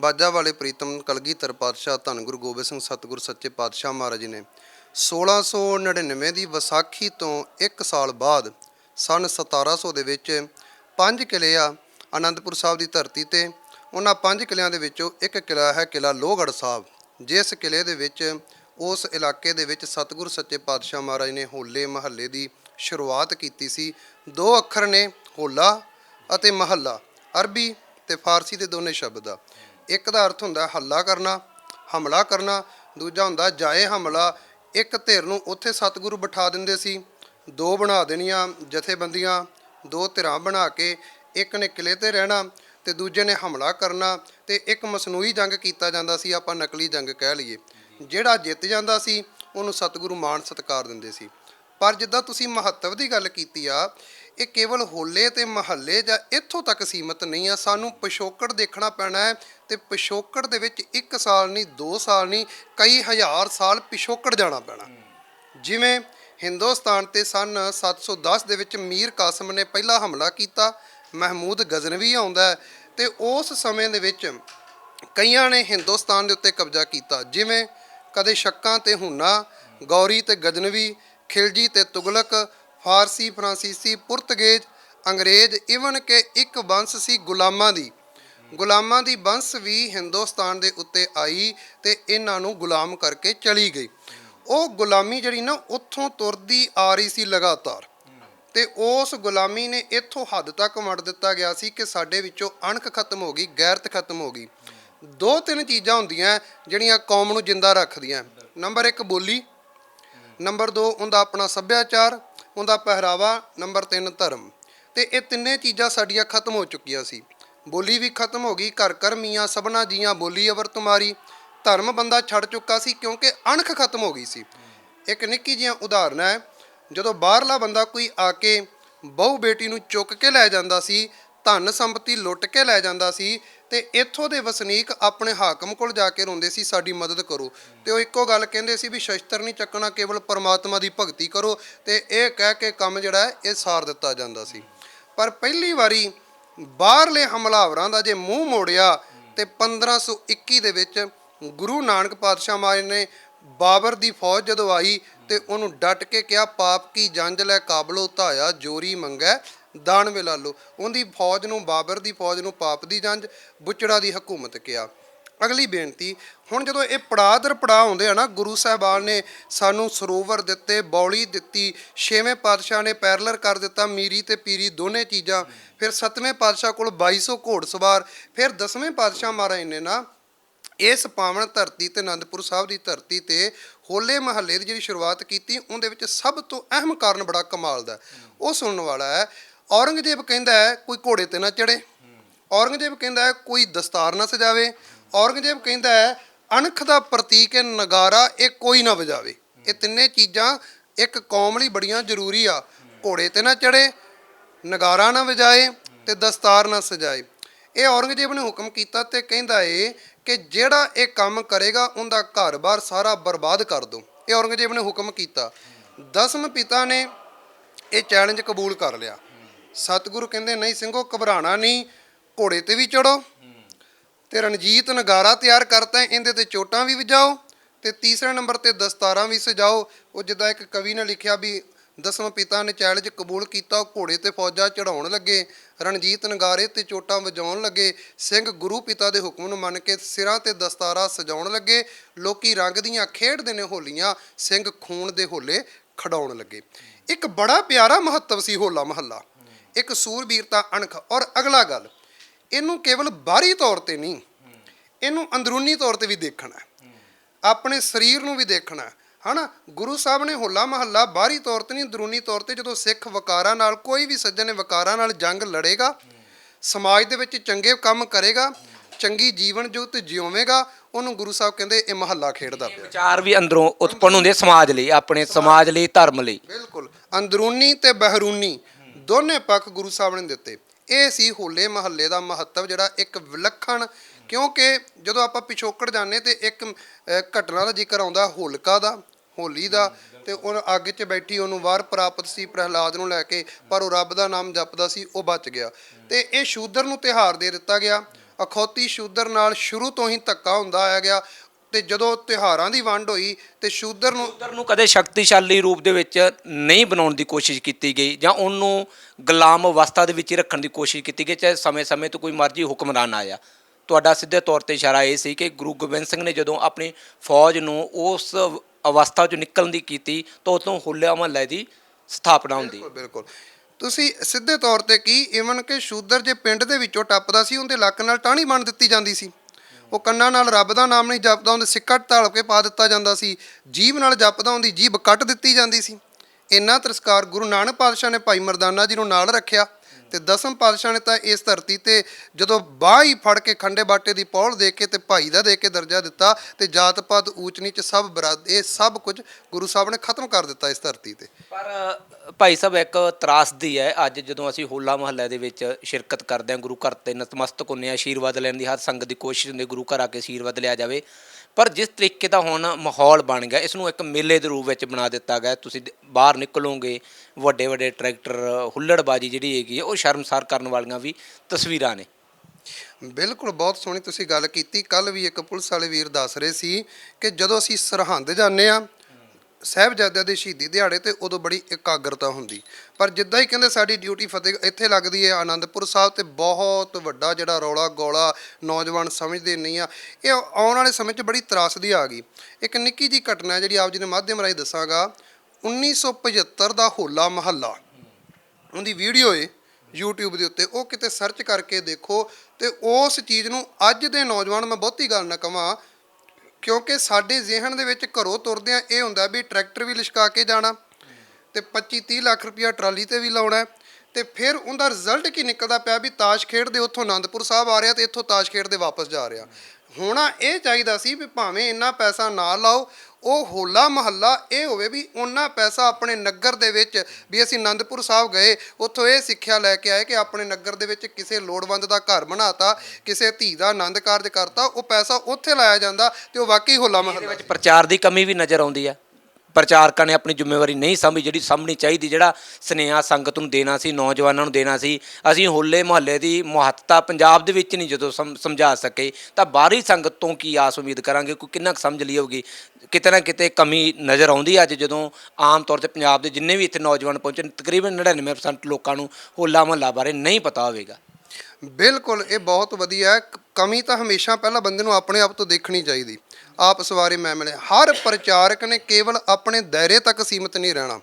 ਬਾਜਾ ਵਾਲੇ ਪ੍ਰੀਤਮ ਕਲਗੀਧਰ ਪਾਤਸ਼ਾਹ ਧੰਨ ਗੁਰੂ ਗੋਬਿੰਦ ਸਿੰਘ ਸਤਿਗੁਰ ਸੱਚੇ ਪਾਤਸ਼ਾਹ ਮਹਾਰਾਜ ਜੀ ਨੇ 1699 ਦੀ ਵਿਸਾਖੀ ਤੋਂ 1 ਸਾਲ ਬਾਅਦ ਸਨ 1700 ਦੇ ਵਿੱਚ ਪੰਜ ਕਿਲੇ ਆ ਅਨੰਦਪੁਰ ਸਾਹਿਬ ਦੀ ਧਰਤੀ ਤੇ, ਉਹਨਾਂ ਪੰਜ ਕਿਲਿਆਂ ਦੇ ਵਿੱਚੋਂ ਇੱਕ ਕਿਲਾ ਹੈ ਕਿਲਾ ਲੋਹਗੜ੍ਹ ਸਾਹਿਬ। ਜਿਸ ਕਿਲੇ ਦੇ ਵਿੱਚ, ਉਸ ਇਲਾਕੇ ਦੇ ਵਿੱਚ ਸਤਿਗੁਰ ਸੱਚੇ ਪਾਤਸ਼ਾਹ ਮਹਾਰਾਜ ਨੇ ਹੋਲੇ ਮਹੱਲੇ ਦੀ ਸ਼ੁਰੂਆਤ ਕੀਤੀ ਸੀ। ਦੋ ਅੱਖਰ ਨੇ ਹੋਲਾ ਅਤੇ ਮਹੱਲਾ, ਅਰਬੀ ਤੇ ਫਾਰਸੀ ਦੇ ਦੋਨੇ ਸ਼ਬਦ। ਆ ਇੱਕ ਦਾ ਅਰਥ ਹੁੰਦਾ ਹੱਲਾ ਕਰਨਾ, ਹਮਲਾ ਕਰਨਾ, ਦੂਜਾ ਹੁੰਦਾ ਜਾਏ ਹਮਲਾ। ਇੱਕ ਧਿਰ ਨੂੰ ਉੱਥੇ ਸਤਿਗੁਰੂ ਬਿਠਾ ਦਿੰਦੇ ਸੀ। ਦੋ ਬਣਾ ਦੇਣੀਆਂ ਜਥੇਬੰਦੀਆਂ, ਦੋ ਧਿਰਾਂ ਬਣਾ ਕੇ ਇੱਕ ਨੇ ਕਿਲੇ ਤੇ ਰਹਿਣਾ ਤੇ ਦੂਜੇ ਨੇ ਹਮਲਾ ਕਰਨਾ ਤੇ ਇੱਕ ਮਸਨੂਈ ਜੰਗ ਕੀਤਾ ਜਾਂਦਾ ਸੀ, ਆਪਾਂ ਨਕਲੀ ਜੰਗ ਕਹਿ ਲਈਏ। ਜਿਹੜਾ ਜਿੱਤ ਜਾਂਦਾ ਸੀ, ਉਹਨੂੰ ਸਤਿਗੁਰੂ ਮਾਣ ਸਤਿਕਾਰ ਦਿੰਦੇ ਸੀ। ਪਰ ਜਿੱਦਾਂ ਤੁਸੀਂ ਮਹੱਤਵ ਦੀ ਗੱਲ ਕੀਤੀ ਆ, ਇਹ ਕੇਵਲ ਹੋਲੇ ਤੇ ਮਹੱਲੇ ਜਾਂ ਇੱਥੋਂ ਤੱਕ ਸੀਮਤ ਨਹੀਂ ਆ, ਸਾਨੂੰ ਪਿਛੋਕੜ ਦੇਖਣਾ ਪੈਣਾ ਹੈ ਤੇ ਪਿਛੋਕੜ ਦੇ ਵਿੱਚ ਇੱਕ ਸਾਲ ਨਹੀਂ, ਦੋ ਸਾਲ ਨਹੀਂ, ਕਈ ਹਜ਼ਾਰ ਸਾਲ ਪਿਛੋਕੜ ਜਾਣਾ ਪੈਣਾ। ਜਿਵੇਂ ਹਿੰਦੁਸਤਾਨ ਤੇ ਸਨ 710 ਦੇ ਵਿੱਚ ਮੀਰ ਕਾਸਮ ਨੇ ਪਹਿਲਾ ਹਮਲਾ ਕੀਤਾ ਮਹਿਮੂਦ ਗਜ਼ਨਵੀ ਆਉਂਦਾ ਹੈ ਤੇ ਉਸ ਸਮੇਂ ਦੇ ਵਿੱਚ ਕਈਆਂ ਨੇ ਹਿੰਦੁਸਤਾਨ ਦੇ ਉੱਤੇ ਕਬਜ਼ਾ ਕੀਤਾ, ਜਿਵੇਂ ਕਦੇ ਸ਼ੱਕਾਂ ਤੇ ਹੁਨਾ, ਗੌਰੀ ਤੇ ਗਜਨਵੀ, ਖਿਲਜੀ ਤੇ ਤੁਗਲਕ, ਫਾਰਸੀ, ਫਰਾਂਸੀਸੀ, ਪੁਰਤਗੇਜ਼, ਅੰਗਰੇਜ਼, ਇਵਨ ਕਿ ਇੱਕ ਵੰਸ਼ ਸੀ ਗੁਲਾਮਾਂ ਦੀ। ਗੁਲਾਮਾਂ ਦੀ ਵੰਸ਼ ਵੀ ਹਿੰਦੁਸਤਾਨ ਦੇ ਉੱਤੇ ਆਈ ਤੇ ਇਹਨਾਂ ਨੂੰ ਗੁਲਾਮ ਕਰਕੇ ਚਲੀ ਗਈ। ਉਹ ਗੁਲਾਮੀ ਜਿਹੜੀ ਨਾ, ਉੱਥੋਂ ਤੁਰਦੀ ਆ ਰਹੀ ਸੀ ਲਗਾਤਾਰ। ਤੇ ਉਸ ਗੁਲਾਮੀ ਨੇ ਇੱਥੋਂ ਹੱਦ ਤੱਕ ਵੰਡ ਦਿੱਤਾ ਗਿਆ ਸੀ ਕਿ ਸਾਡੇ ਵਿੱਚੋਂ ਅਣਖ ਖਤਮ ਹੋ ਗਈ, ਗੈਰਤ ਖਤਮ ਹੋ ਗਈ। ਦੋ ਤਿੰਨ ਚੀਜ਼ਾਂ ਹੁੰਦੀਆਂ ਜਿਹੜੀਆਂ ਕੌਮ ਨੂੰ ਜਿੰਦਾ ਰੱਖਦੀਆਂ। ਨੰਬਰ 1 ਬੋਲੀ, ਨੰਬਰ 2 ਉਹਦਾ ਆਪਣਾ ਸੱਭਿਆਚਾਰ, ਉਹਦਾ ਪਹਿਰਾਵਾ, ਨੰਬਰ 3 ਧਰਮ। ਤੇ ਇਹ ਤਿੰਨੇ ਚੀਜ਼ਾਂ ਸਾਡੀਆਂ ਖਤਮ ਹੋ ਚੁੱਕੀਆਂ ਸੀ। ਬੋਲੀ ਵੀ ਖਤਮ ਹੋ ਗਈ, ਘਰ ਘਰ ਮੀਆਂ ਸਭਨਾ ਜੀਆਂ ਬੋਲੀ ਅਵਰ ਤੁਮਾਰੀ। ਧਰਮ ਬੰਦਾ ਛੱਡ ਚੁੱਕਾ ਸੀ ਕਿਉਂਕਿ ਅਣਖ ਖਤਮ ਹੋ ਗਈ ਸੀ। ਇੱਕ ਨਿੱਕੀ ਜਿਹੀ ਉਦਾਹਰਨ ਹੈ। ਜਦੋਂ ਬਾਹਰਲਾ ਬੰਦਾ ਕੋਈ ਆ ਕੇ ਬਹੁ ਬੇਟੀ ਨੂੰ ਚੁੱਕ ਕੇ ਲੈ ਜਾਂਦਾ ਸੀ, ਧਨ ਸੰਪਤੀ ਲੁੱਟ ਕੇ ਲੈ ਜਾਂਦਾ ਸੀ ਤੇ ਇੱਥੋਂ ਦੇ ਵਸਨੀਕ ਆਪਣੇ ਹਾਕਮ ਕੋਲ ਜਾ ਕੇ ਰੋਂਦੇ ਸੀ, ਸਾਡੀ ਮਦਦ ਕਰੋ। ਤੇ ਉਹ ਇੱਕੋ ਗੱਲ ਕਹਿੰਦੇ ਸੀ ਵੀ ਸ਼ਸਤਰ ਨਹੀਂ ਚੱਕਣਾ, ਕੇਵਲ ਪਰਮਾਤਮਾ ਦੀ ਭਗਤੀ ਕਰੋ ਤੇ ਇਹ ਕਹਿ ਕੇ ਕੰਮ ਜਿਹੜਾ ਇਹ ਸਾਰ ਦਿੱਤਾ ਜਾਂਦਾ ਸੀ। ਪਰ ਪਹਿਲੀ ਵਾਰੀ ਬਾਹਰਲੇ ਹਮਲਾਵਰਾਂ ਦਾ ਜੇ ਮੂੰਹ ਮੋੜਿਆ ਤੇ 1521 ਦੇ ਵਿੱਚ ਗੁਰੂ ਨਾਨਕ ਪਾਤਸ਼ਾਹ ਮਹਾਰਾਜ ਨੇ ਬਾਬਰ ਦੀ ਫੌਜ ਜਦੋਂ ਆਈ ਤੇ ਉਹਨੂੰ ਡਟ ਕੇ ਕਿਹਾ, ਪਾਪ ਕੀ ਜੰਜ ਲੈ ਕਾਬਲੋ ਧਾਇਆ, ਜੋਰੀ ਮੰਗੈ, ਦਾਨ ਵੇ ਲਾਲੋ। ਉਹਦੀ ਫੌਜ ਨੂੰ, ਬਾਬਰ ਦੀ ਫੌਜ ਨੂੰ ਪਾਪ ਦੀ ਜੰਜ ਬੁੱਚੜਾ ਦੀ ਹਕੂਮਤ ਕਿਹਾ। ਅਗਲੀ ਬੇਨਤੀ, ਹੁਣ ਜਦੋਂ ਇਹ ਪੜਾਅ ਦਰ ਪੜਾਅ ਆਉਂਦੇ ਆ ਨਾ, ਗੁਰੂ ਸਾਹਿਬਾਨ ਨੇ ਸਾਨੂੰ ਸਰੋਵਰ ਦਿੱਤੇ, ਬੌਲੀ ਦਿੱਤੀ, ਛੇਵੇਂ ਪਾਤਸ਼ਾਹ ਨੇ ਪੈਰਲਰ ਕਰ ਦਿੱਤਾ, ਮੀਰੀ ਤੇ ਪੀਰੀ ਦੋਨੇ ਚੀਜ਼ਾਂ, ਫਿਰ ਸੱਤਵੇਂ ਪਾਤਸ਼ਾਹ ਕੋਲ 2200 ਘੋੜਸਵਾਰ ਫਿਰ ਦਸਵੇਂ ਪਾਤਸ਼ਾਹ ਮਹਾਰਾਜ ਨੇ ਨਾ ਇਸ ਪਾਵਨ ਧਰਤੀ ਤੇ ਆਨੰਦਪੁਰ ਸਾਹਿਬ ਦੀ ਧਰਤੀ ਤੇ ਹੋਲੇ ਮਹੱਲੇ ਦੀ ਜਿਹੜੀ ਸ਼ੁਰੂਆਤ ਕੀਤੀ, ਉਹਦੇ ਵਿੱਚ ਸਭ ਤੋਂ ਅਹਿਮ ਕਾਰਨ ਬੜਾ ਕਮਾਲ ਦਾ। ਉਹ ਸੁਣਨ ਵਾਲਾ ਹੈ, ਔਰੰਗਜ਼ੇਬ ਕਹਿੰਦਾ ਹੈ, ਕੋਈ ਘੋੜੇ ਤੇ ਨਾ ਚੜੇ ਔਰੰਗਜ਼ੇਬ ਕਹਿੰਦਾ ਹੈ, ਕੋਈ ਦਸਤਾਰ ਨਾ ਸਜਾਵੇ। ਔਰੰਗਜ਼ੇਬ ਕਹਿੰਦਾ ਹੈ, ਅਣਖ ਦਾ ਪ੍ਰਤੀਕ ਹੈ, ਨਗਾਰਾ, ਇਹ ਕੋਈ ਨਾ ਵਜਾਵੇ। ਇਹ ਤਿੰਨੇ ਚੀਜ਼ਾਂ ਇੱਕ ਕੌਮ ਲਈ ਬੜੀਆਂ ਜ਼ਰੂਰੀ ਆ। ਘੋੜੇ ਤੇ ਨਾ ਚੜੇ ਨਗਾਰਾ ਨਾ ਵਜਾਏ ਤੇ ਦਸਤਾਰ ਨਾ ਸਜਾਏ। ਇਹ ਔਰੰਗਜ਼ੇਬ ਨੇ ਹੁਕਮ ਕੀਤਾ ਤੇ ਕਹਿੰਦਾ ਏ ਕਿ ਜਿਹੜਾ ਇਹ ਕੰਮ ਕਰੇਗਾ, ਉਹਦਾ ਘਰ-ਬਾਰ ਸਾਰਾ ਬਰਬਾਦ ਕਰ ਦੋ ਇਹ ਔਰੰਗਜ਼ੇਬ ਨੇ ਹੁਕਮ ਕੀਤਾ। ਦਸਮ ਪਿਤਾ ਨੇ ਇਹ ਚੈਲੰਜ ਕਬੂਲ ਕਰ ਲਿਆ। ਸਤਿਗੁਰੂ ਕਹਿੰਦੇ, ਨਹੀਂ ਸਿੰਘੋ, ਘਬਰਾਣਾ ਨਹੀਂ, ਘੋੜੇ ਤੇ ਵੀ ਚੜੋ ਤੇ ਰਣਜੀਤ ਨਗਾਰਾ ਤਿਆਰ ਕਰਤਾ ਇਹਦੇ ਤੇ ਚੋਟਾਂ ਵੀ ਵਜਾਓ ਤੇ ਤੀਸਰੇ ਨੰਬਰ ਤੇ ਦਸਤਾਰਾਂ ਵੀ ਸਜਾਓ। ਉਹ ਜਿੱਦਾਂ ਇੱਕ ਕਵੀ ਨੇ ਲਿਖਿਆ ਵੀ ਦਸਵਾਂ ਪਿਤਾ ਨੇ ਚੈਲੰਜ ਕਬੂਲ ਕੀਤਾ, ਉਹ ਘੋੜੇ ਤੇ ਫੌਜਾਂ ਚੜਾਉਣ ਲੱਗੇ, ਰਣਜੀਤ ਨਗਾਰੇ ਤੇ ਚੋਟਾਂ ਵਜਾਉਣ ਲੱਗੇ, ਸਿੰਘ ਗੁਰੂ ਪਿਤਾ ਦੇ ਹੁਕਮ ਨੂੰ ਮੰਨ ਕੇ ਸਿਰਾਂ ਤੇ ਦਸਤਾਰਾ ਸਜਾਉਣ ਲੱਗੇ, ਲੋਕੀ ਰੰਗ ਦੀਆਂ ਖੇਡਦੇ ਨੇ ਹੋਲੀਆਂ, ਸਿੰਘ ਖੂਨ ਦੇ ਹੋਲੇ ਖਡਾਉਣ ਲੱਗੇ। ਇੱਕ ਬੜਾ ਪਿਆਰਾ ਮਹੱਤਵ ਸੀ ਹੋਲਾ ਮਹੱਲਾ। ਇੱਕ ਸੂਰਬੀਰਤਾ ਅਣਖ। ਔਰ ਅਗਲਾ ਗੱਲ, ਇਹਨੂੰ ਕੇਵਲ ਬਾਹਰੀ ਤੌਰ ਤੇ ਨਹੀਂ, ਇਹਨੂੰ ਅੰਦਰੂਨੀ ਤੌਰ ਤੇ ਵੀ ਦੇਖਣਾ ਆਪਣੇ ਸਰੀਰ ਨੂੰ ਵੀ ਦੇਖਣਾ ਹਨਾ? ਗੁਰੂ ਸਾਹਿਬ ਨੇ ਹੋਲਾ ਮਹੱਲਾ ਬਾਹਰੀ ਤੌਰ ਤੇ ਨਹੀਂ ਅੰਦਰੂਨੀ ਤੌਰ ਤੇ ਜਦੋਂ ਸਿੱਖ ਵਕਾਰਾਂ ਨਾਲ ਕੋਈ ਵੀ ਸੱਜਣ ਵਕਾਰਾਂ ਨਾਲ ਜੰਗ ਲੜੇਗਾ ਸਮਾਜ ਦੇ ਵਿੱਚ ਚੰਗੇ ਕੰਮ ਕਰੇਗਾ ਚੰਗੀ ਜੀਵਨ ਜੁਗਤ ਜਿਉਵੇਂਗਾ ਉਹਨੂੰ ਗੁਰੂ ਸਾਹਿਬ ਕਹਿੰਦੇ ਇਹ ਮਹੱਲਾ ਖੇਡਦਾ ਪਿਆ। ਵਿਚਾਰ ਵੀ ਅੰਦਰੋਂ ਉਤਪੰਨ ਹੁੰਦੇ ਸਮਾਜ ਲਈ ਆਪਣੇ ਸਮਾਜ ਲਈ ਧਰਮ ਲਈ। ਬਿਲਕੁਲ। ਅੰਦਰੂਨੀ ਤੇ ਬਹਿਰੂਨੀ ਦੋਨੇ ਪੱਖ ਗੁਰੂ ਸਾਹਿਬ ਨੇ ਦਿੱਤੇ। ਇਹ ਸੀ ਹੋਲੇ ਮਹੱਲੇ ਦਾ ਮਹੱਤਵ ਜਿਹੜਾ ਇੱਕ ਵਿਲੱਖਣ ਕਿਉਂਕਿ ਜਦੋਂ ਆਪਾਂ ਪਿਛੋਕੜ ਜਾਂਦੇ ਤੇ ਇੱਕ ਘਟਨਾ ਦਾ ਜ਼ਿਕਰ ਆਉਂਦਾ ਹੋਲਕਾ ਦਾ ਹੋਲੀ ਦਾ ਤੇ ਉਹ ਅੱਗ 'ਚ ਬੈਠੀ ਉਹਨੂੰ ਵਾਰ ਪ੍ਰਾਪਤ ਸੀ ਪ੍ਰਹਿਲਾਦ ਨੂੰ ਲੈ ਕੇ, ਪਰ ਉਹ ਰੱਬ ਦਾ ਨਾਮ ਜਪਦਾ ਸੀ, ਉਹ ਬਚ ਗਿਆ। ਤੇ ਇਹ ਸ਼ੂਦਰ ਨੂੰ ਤਿਹਾਰ ਦੇ ਦਿੱਤਾ ਗਿਆ। ਅਖੌਤੀ ਸ਼ੂਦਰ ਨਾਲ ਸ਼ੁਰੂ ਤੋਂ ਹੀ ਧੱਕਾ ਹੁੰਦਾ ਆਇਆ ਗਿਆ ਤੇ ਜਦੋਂ ਤਿਹਾਰਾਂ ਦੀ ਵੰਡ ਹੋਈ ਤੇ ਸ਼ੂਦਰ ਨੂੰ ਸ਼ੂਦਰ ਨੂੰ ਕਦੇ ਸ਼ਕਤੀਸ਼ਾਲੀ ਰੂਪ ਦੇ ਵਿੱਚ ਨਹੀਂ ਬਣਾਉਣ ਦੀ ਕੋਸ਼ਿਸ਼ ਕੀਤੀ ਗਈ ਜਾਂ ਉਹਨੂੰ ਗੁਲਾਮ ਅਵਸਥਾ ਦੇ ਵਿੱਚ ਹੀ ਰੱਖਣ ਦੀ ਕੋਸ਼ਿਸ਼ ਕੀਤੀ ਗਈ, ਚਾਹੇ ਸਮੇਂ-ਸਮੇਂ ਤੋਂ ਕੋਈ ਮਰਜ਼ੀ ਹੁਕਮਰਾਨ ਆਇਆ। ਤੁਹਾਡਾ ਸਿੱਧੇ ਤੌਰ ਤੇ ਇਸ਼ਾਰਾ ਇਹ ਸੀ ਕਿ ਗੁਰੂ ਗੋਬਿੰਦ ਸਿੰਘ ਨੇ ਜਦੋਂ ਆਪਣੀ ਫੌਜ ਨੂੰ ਉਸ ਅਵਸਥਾ ਚੋਂ ਨਿਕਲਣ ਦੀ ਕੀਤੀ, ਤਾਂ ਉਦੋਂ ਹੋਲੇ ਮਹੱਲੇ ਦੀ ਸਥਾਪਨਾ ਹੁੰਦੀ। ਬਿਲਕੁਲ ਬਿਲਕੁਲ। ਤੁਸੀਂ ਸਿੱਧੇ ਤੌਰ ਤੇ ਕੀ ਇਵਨ ਕਿ ਸ਼ੂਦਰ ਜੇ ਪਿੰਡ ਦੇ ਵਿੱਚੋਂ ਟੱਪਦਾ ਸੀ, ਉਹਦੇ ਲੱਕ ਨਾਲ ਟਾਹਣੀ ਬਣ ਦਿੱਤੀ ਜਾਂਦੀ ਸੀ। ਉਹ ਕੰਨਾਂ ਨਾਲ ਰੱਬ ਦਾ ਨਾਮ ਨਹੀਂ ਜਪਦਾ, ਉਹਦੇ ਸਿੱਕਾ ਢਾਲ ਕੇ ਪਾ ਦਿੱਤਾ ਜਾਂਦਾ ਸੀ। ਜੀਭ ਨਾਲ ਜਪਦਾ, ਉਹਦੀ ਜੀਭ ਕੱਟ ਦਿੱਤੀ ਜਾਂਦੀ ਸੀ। ਇੰਨਾ ਤਿਰਸਕਾਰ ਗੁਰੂ ਨਾਨਕ ਪਾਤਸ਼ਾਹ ਨੇ ਭਾਈ ਮਰਦਾਨਾ ਜੀ ਨੂੰ ਨਾਲ ਰੱਖਿਆ। ਤੇ ਦਸਮ ਪਾਤਸ਼ਾਹ ਨੇ ਤਾਂ ਇਸ ਧਰਤੀ ਤੇ ਜਦੋਂ ਬਾਹ ਹੀ ਫੜ ਕੇ ਖੰਡੇ ਬਾਟੇ ਦੀ ਪੌਲ ਦੇ ਕੇ ਤੇ ਭਾਈ ਦਾ ਦੇ ਕੇ ਦਰਜਾ ਦਿੱਤਾ ਤੇ ਜਾਤ ਪਾਤ ਊਚ ਨੀਚ ਸਭ ਬਰਾਦ, ਇਹ ਸਭ ਕੁਝ ਗੁਰੂ ਸਾਹਿਬ ਨੇ ਖਤਮ ਕਰ ਦਿੱਤਾ ਇਸ ਧਰਤੀ ਤੇ। ਪਰ ਭਾਈ ਸਾਹਿਬ ਇੱਕ ਤਰਾਸਦੀ ਹੈ, ਅੱਜ ਜਦੋਂ ਅਸੀਂ ਹੋਲਾ ਮਹੱਲੇ ਦੇ ਵਿੱਚ ਸ਼ਿਰਕਤ ਕਰਦੇ ਹਾਂ, ਗੁਰੂ ਘਰ ਤੇ ਨਤਮਸਤਕ ਹੁੰਦੇ ਹਾਂ ਆਸ਼ੀਰਵਾਦ ਲੈਣ ਦੀ ਹਰ ਸੰਗਤ ਦੀ ਕੋਸ਼ਿਸ਼ ਹੁੰਦੀ ਗੁਰੂ ਘਰ ਆ ਕੇ ਆਸ਼ੀਰਵਾਦ ਲਿਆ ਜਾਵੇ। ਪਰ ਜਿਸ ਤਰੀਕੇ ਦਾ ਹੁਣ ਮਾਹੌਲ ਬਣ ਗਿਆ, ਇਸ ਨੂੰ ਇੱਕ ਮੇਲੇ ਦੇ ਰੂਪ ਵਿੱਚ ਬਣਾ ਦਿੱਤਾ ਗਿਆ। ਤੁਸੀਂ ਬਾਹਰ ਨਿਕਲੋਗੇ ਵੱਡੇ ਵੱਡੇ ਟਰੈਕਟਰ, ਹੁੱਲੜਬਾਜੀ ਜਿਹੜੀ ਹੈਗੀ ਹੈ ਉਹ ਸ਼ਰਮਸਾਰ ਕਰਨ ਵਾਲੀਆਂ ਵੀ ਤਸਵੀਰਾਂ ਨੇ। ਬਿਲਕੁਲ, ਬਹੁਤ ਸੋਹਣੀ ਤੁਸੀਂ ਗੱਲ ਕੀਤੀ। ਕੱਲ ਵੀ ਇੱਕ ਪੁਲਿਸ ਵਾਲੇ ਵੀਰ ਦੱਸ ਰਹੇ ਸੀ ਕਿ ਜਦੋਂ ਅਸੀਂ ਸਰਹੰਦ ਜਾਂਦੇ ਆ ਸਾਹਿਬਜ਼ਾਦਿਆਂ ਦੇ ਸ਼ਹੀਦੀ ਦਿਹਾੜੇ ਤੇ ਉਦੋਂ ਬੜੀ ਇਕਾਗਰਤਾ ਹੁੰਦੀ। ਪਰ ਜਿੱਦਾਂ ਹੀ ਕਹਿੰਦੇ ਸਾਡੀ ਡਿਊਟੀ ਫਤਿਹ, ਇੱਥੇ ਲੱਗਦੀ ਹੈ ਆਨੰਦਪੁਰ ਸਾਹਿਬ ਤੇ ਬਹੁਤ ਵੱਡਾ ਜਿਹੜਾ ਰੌਲਾ ਗੋਲਾ ਨੌਜਵਾਨ ਸਮਝਦੇ ਨਹੀਂ ਆ। ਇਹ ਆਉਣ ਵਾਲੇ ਸਮੇਂ 'ਚ ਬੜੀ ਤਰਾਸਦੀ ਆ ਗਈ। ਇੱਕ ਨਿੱਕੀ ਜੀ ਘਟਨਾ ਜਿਹੜੀ ਆਪ ਜੀ ਦੇ ਮਾਧਿਅਮ ਰਾਹੀਂ ਦੱਸਾਂਗਾ। 1975 ਦਾ ਹੋਲਾ ਮਹੱਲਾ। ਉਹਦੀ ਵੀਡੀਓ ਏ YouTube ਦੇ ਉੱਤੇ। ਉਹ ਕਿਤੇ ਸਰਚ ਕਰਕੇ ਦੇਖੋ ਤੇ ਉਸ ਚੀਜ਼ ਨੂੰ ਅੱਜ ਦੇ ਨੌਜਵਾਨ, ਮੈਂ ਬਹੁਤੀ ਗੱਲ ਨਾ ਕਵਾਂ ਕਿਉਂਕਿ ਸਾਡੇ ਜ਼ਿਹਨ ਦੇ ਵਿੱਚ ਘਰੋਂ ਤੁਰਦਿਆਂ ਇਹ ਹੁੰਦਾ ਵੀ ਟਰੈਕਟਰ ਵੀ ਲਿਸ਼ਕਾ ਕੇ ਜਾਣਾ ਤੇ 25 30 ਲੱਖ ਰੁਪਇਆ ਟਰਾਲੀ ਤੇ ਵੀ ਲਾਉਣਾ ਹੈ ਤੇ ਫਿਰ ਉਹਦਾ ਰਿਜ਼ਲਟ ਕੀ ਨਿਕਲਦਾ ਪਿਆ ਵੀ ਤਾਸ਼ ਖੇਡਦੇ ਉੱਥੋਂ ਆਨੰਦਪੁਰ ਸਾਹਿਬ ਆ ਰਿਹਾ ਤੇ ਇੱਥੋਂ ਤਾਸ਼ ਖੇਡਦੇ ਵਾਪਸ ਜਾ ਰਿਹਾ। ਹੋਣਾ ਇਹ ਚਾਹੀਦਾ ਸੀ ਵੀ ਭਾਵੇਂ ਇੰਨਾ ਪੈਸਾ ਨਾ ਲਾਓ ਉਹ ਹੋਲਾ ਮਹੱਲਾ ਇਹ ਹੋਵੇ ਵੀ ਉਹਨਾਂ ਪੈਸਾ ਆਪਣੇ ਨਗਰ ਦੇ ਵਿੱਚ ਵੀ ਅਸੀਂ ਆਨੰਦਪੁਰ ਸਾਹਿਬ ਗਏ ਉੱਥੋਂ ਇਹ ਸਿੱਖਿਆ ਲੈ ਕੇ ਆਏ ਕਿ ਆਪਣੇ ਨਗਰ ਦੇ ਵਿੱਚ ਕਿਸੇ ਲੋੜਵੰਦ ਦਾ ਘਰ ਬਣਾਤਾ ਕਿਸੇ ਧੀ ਦਾ ਆਨੰਦ ਕਾਰਜ ਕਰਤਾ ਉਹ ਪੈਸਾ ਉੱਥੇ ਲਾਇਆ ਜਾਂਦਾ ਤੇ ਉਹ ਵਾਕਈ ਹੋਲਾ ਮਹੱਲਾ। ਵਿੱਚ ਪ੍ਰਚਾਰ ਦੀ ਕਮੀ ਵੀ ਨਜ਼ਰ ਆਉਂਦੀ ਹੈ ਪ੍ਰਚਾਰਕਾਂ ਨੇ ਆਪਣੀ ਜ਼ਿੰਮੇਵਾਰੀ ਨਹੀਂ ਸਮਝੀ ਜਿਹੜੀ ਸਾਹਮਣੀ ਚਾਹੀਦੀ, ਜਿਹੜਾ ਸਨੇਹਾ ਸੰਗਤ ਨੂੰ ਦੇਣਾ ਸੀ, ਨੌਜਵਾਨਾਂ ਨੂੰ ਦੇਣਾ ਸੀ, ਅਸੀਂ ਹੋਲੇ ਮੁਹੱਲੇ ਦੀ ਮਹੱਤਤਾ ਪੰਜਾਬ ਦੇ ਵਿੱਚ ਨਹੀਂ ਜਦੋਂ ਸਮ- ਸਮਝਾ ਸਕੇ, ਤਾਂ ਬਾਹਰੀ ਸੰਗਤ ਤੋਂ ਕੀ ਆਸ ਉਮੀਦ ਕਰਾਂਗੇ? ਕੋਈ ਕਿੰਨਾ ਕੁ ਸਮਝ ਲਈ ਹੋਊਗੀ? ਕਿਤੇ ਨਾ ਕਿਤੇ ਕਮੀ ਨਜ਼ਰ ਆਉਂਦੀ ਅੱਜ ਜਦੋਂ ਆਮ ਤੌਰ ਤੇ ਪੰਜਾਬ ਦੇ ਜਿੰਨੇ ਵੀ ਇੱਥੇ ਨੌਜਵਾਨ ਪਹੁੰਚੇ ਤਕਰੀਬਨ 99% ਲੋਕਾਂ ਨੂੰ ਹੋਲਾ ਮੁਹੱਲਾ ਬਾਰੇ ਨਹੀਂ ਪਤਾ ਹੋਵੇਗਾ। ਬਿਲਕੁਲ, ਇਹ ਬਹੁਤ ਵਧੀਆ ਹੈ। ਕਮੀ ਤਾਂ ਹਮੇਸ਼ਾ ਪਹਿਲਾਂ ਬੰਦੇ ਨੂੰ ਆਪਣੇ ਆਪ ਤੋਂ ਦੇਖਣੀ ਚਾਹੀਦੀ। ਆਪ ਸਵਾਰੇ ਮੈਂ ਮਿਲੇ ਹਰ ਪ੍ਰਚਾਰਕ ਨੇ ਕੇਵਲ ਆਪਣੇ ਦਾਇਰੇ ਤੱਕ ਸੀਮਿਤ ਨਹੀਂ ਰਹਿਣਾ।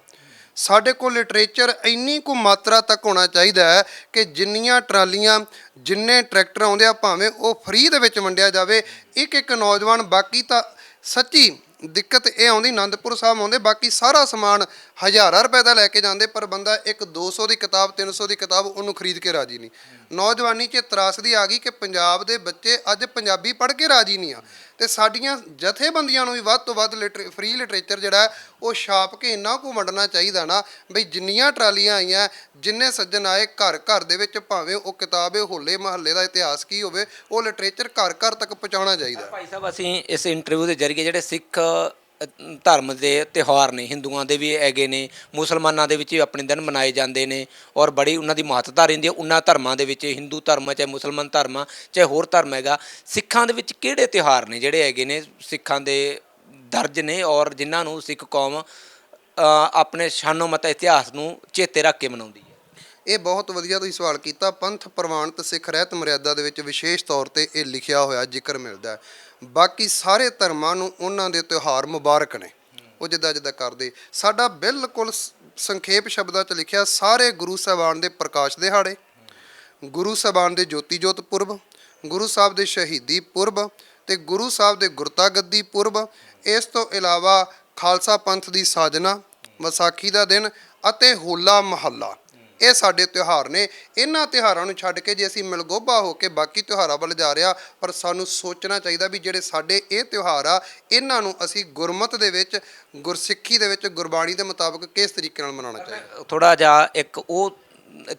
ਸਾਡੇ ਕੋਲ ਲਿਟਰੇਚਰ ਇੰਨੀ ਕੁ ਮਾਤਰਾ ਤੱਕ ਹੋਣਾ ਚਾਹੀਦਾ ਹੈ ਕਿ ਜਿੰਨੀਆਂ ਟਰਾਲੀਆਂ, ਜਿੰਨੇ ਟਰੈਕਟਰ ਆਉਂਦੇ ਆ, ਭਾਵੇਂ ਉਹ ਫ੍ਰੀ ਦੇ ਵਿੱਚ ਵੰਡਿਆ ਜਾਵੇ ਇੱਕ ਇੱਕ ਨੌਜਵਾਨ, ਬਾਕੀ ਤਾਂ ਸੱਚੀ ਦਿੱਕਤ ਇਹ ਆਉਂਦੀ ਆਨੰਦਪੁਰ ਸਾਹਿਬ ਆਉਂਦੇ, ਬਾਕੀ ਸਾਰਾ ਸਮਾਨ ਹਜ਼ਾਰਾਂ ਰੁਪਏ ਦਾ ਲੈ ਕੇ ਜਾਂਦੇ, ਪਰ ਬੰਦਾ ਇੱਕ 200 ਦੀ ਕਿਤਾਬ 300 ਦੀ ਕਿਤਾਬ ਉਹਨੂੰ ਖਰੀਦ ਕੇ ਰਾਜੀ ਨਹੀਂ। ਨੌਜਵਾਨੀ 'ਚ ਤਰਾਸਦੀ ਆ ਗਈ ਕਿ ਪੰਜਾਬ ਦੇ ਬੱਚੇ ਅੱਜ ਪੰਜਾਬੀ ਪੜ੍ਹ ਕੇ ਰਾਜੀ ਨਹੀਂ ਆ। ਤੇ ਸਾਡੀਆਂ ਜਥੇਬੰਦੀਆਂ ਨੂੰ ਵੀ ਵੱਧ ਤੋਂ ਵੱਧ ਲਿਟਰੇ ਫ੍ਰੀ ਲਿਟਰੇਚਰ ਜਿਹੜਾ ਉਹ ਛਾਪ ਕੇ ਇੰਨਾ ਕੁ ਵੰਡਣਾ ਚਾਹੀਦਾ ਨਾ ਬਈ ਜਿੰਨੀਆਂ ਟਰਾਲੀਆਂ ਆਈਆਂ, ਜਿੰਨੇ ਸੱਜਣ ਆਏ ਘਰ ਘਰ ਦੇ ਵਿੱਚ ਭਾਵੇਂ ਉਹ ਕਿਤਾਬ ਇਹ ਹੋਲੇ ਮਹੱਲੇ ਦਾ ਇਤਿਹਾਸ ਕੀ ਹੋਵੇ, ਉਹ ਲਿਟਰੇਚਰ ਘਰ ਘਰ ਤੱਕ ਪਹੁੰਚਾਉਣਾ ਚਾਹੀਦਾ। ਭਾਈ ਸਾਹਿਬ, ਅਸੀਂ ਇਸ ਇੰਟਰਵਿਊ ਦੇ ਜ਼ਰੀਏ ਜਿਹੜੇ ਸਿੱਖ ਧਰਮ ਦੇ ਤਿਉਹਾਰ ਨੇ, ਹਿੰਦੂਆਂ ਦੇ ਵੀ ਹੈਗੇ ਨੇ, ਮੁਸਲਮਾਨਾਂ ਦੇ ਵਿੱਚ ਵੀ ਆਪਣੇ ਦਿਨ ਮਨਾਏ ਜਾਂਦੇ ਨੇ ਔਰ ਬੜੀ ਉਹਨਾਂ ਦੀ ਮਹੱਤਤਾ ਰਹਿੰਦੀ ਹੈ। ਉਹਨਾਂ ਧਰਮਾਂ ਦੇ ਵਿੱਚ, ਹਿੰਦੂ ਧਰਮ, ਚਾਹੇ ਮੁਸਲਮਾਨ ਧਰਮ ਆ ਚਾਹੇ ਹੋਰ ਧਰਮ ਹੈਗਾ, ਸਿੱਖਾਂ ਦੇ ਵਿੱਚ ਕਿਹੜੇ ਤਿਉਹਾਰ ਨੇ ਜਿਹੜੇ ਹੈਗੇ ਨੇ, ਸਿੱਖਾਂ ਦੇ ਦਰਜ ਨੇ ਔਰ ਜਿਨ੍ਹਾਂ ਨੂੰ ਸਿੱਖ ਕੌਮ ਆਪਣੇ ਸ਼ਾਨੋ ਮਤ ਇਤਿਹਾਸ ਨੂੰ ਚੇਤੇ ਰੱਖ ਕੇ ਮਨਾਉਂਦੀ ਹੈ? ਇਹ ਬਹੁਤ ਵਧੀਆ ਤੁਸੀਂ ਸਵਾਲ ਕੀਤਾ। ਪੰਥ ਪ੍ਰਵਾਨਿਤ ਸਿੱਖ ਰਹਿਤ ਮਰਿਆਦਾ ਦੇ ਵਿੱਚ ਵਿਸ਼ੇਸ਼ ਤੌਰ ਤੇ ਇਹ ਲਿਖਿਆ ਹੋਇਆ ਜ਼ਿਕਰ ਮਿਲਦਾ ਹੈ। ਬਾਕੀ ਸਾਰੇ ਧਰਮਾਂ ਨੂੰ ਉਹਨਾਂ ਦੇ ਤਿਉਹਾਰ ਮੁਬਾਰਕ ਨੇ। ਉਹ ਜਿੱਦਾਂ ਜਿੱਦਾਂ ਕਰਦੇ। ਸਾਡਾ ਬਿਲਕੁਲ ਸੰਖੇਪ ਸ਼ਬਦਾਂ 'ਚ ਲਿਖਿਆ, ਸਾਰੇ ਗੁਰੂ ਸਾਹਿਬਾਨ ਦੇ ਪ੍ਰਕਾਸ਼ ਦਿਹਾੜੇ ਗੁਰੂ ਸਾਹਿਬਾਨ ਦੇ ਜੋਤੀ ਜੋਤ ਪੁਰਬ, ਗੁਰੂ ਸਾਹਿਬ ਦੇ ਸ਼ਹੀਦੀ ਪੁਰਬ ਤੇ ਗੁਰੂ ਸਾਹਿਬ ਦੇ ਗੁਰਤਾ ਗੱਦੀ ਪੁਰਬ। ਇਸ ਤੋਂ ਇਲਾਵਾ ਖਾਲਸਾ ਪੰਥ ਦੀ ਸਾਜਨਾ, ਵਿਸਾਖੀ ਦਾ ਦਿਨ ਅਤੇ ਹੋਲਾ ਮਹੱਲਾ। ਇਹ ਸਾਡੇ ਤਿਉਹਾਰ ਨੇ। ਇਹਨਾਂ ਤਿਉਹਾਰਾਂ ਨੂੰ ਛੱਡ ਕੇ ਜੇ ਅਸੀਂ ਮਿਲਗੋਬਾ ਹੋ ਕੇ ਬਾਕੀ ਤਿਉਹਾਰਾਂ ਵੱਲ ਜਾ ਰਿਹਾ, ਪਰ ਸਾਨੂੰ ਸੋਚਣਾ ਚਾਹੀਦਾ ਵੀ ਜਿਹੜੇ ਸਾਡੇ ਇਹ ਤਿਉਹਾਰ ਆ, ਇਹਨਾਂ ਨੂੰ ਅਸੀਂ ਗੁਰਮਤ ਦੇ ਵਿੱਚ, ਗੁਰਸਿੱਖੀ ਦੇ ਵਿੱਚ, ਗੁਰਬਾਣੀ ਦੇ ਮੁਤਾਬਕ ਕਿਸ ਤਰੀਕੇ ਨਾਲ ਮਨਾਉਣਾ ਚਾਹੀਦਾ? ਥੋੜਾ ਜਿਹਾ ਇੱਕ ਉਹ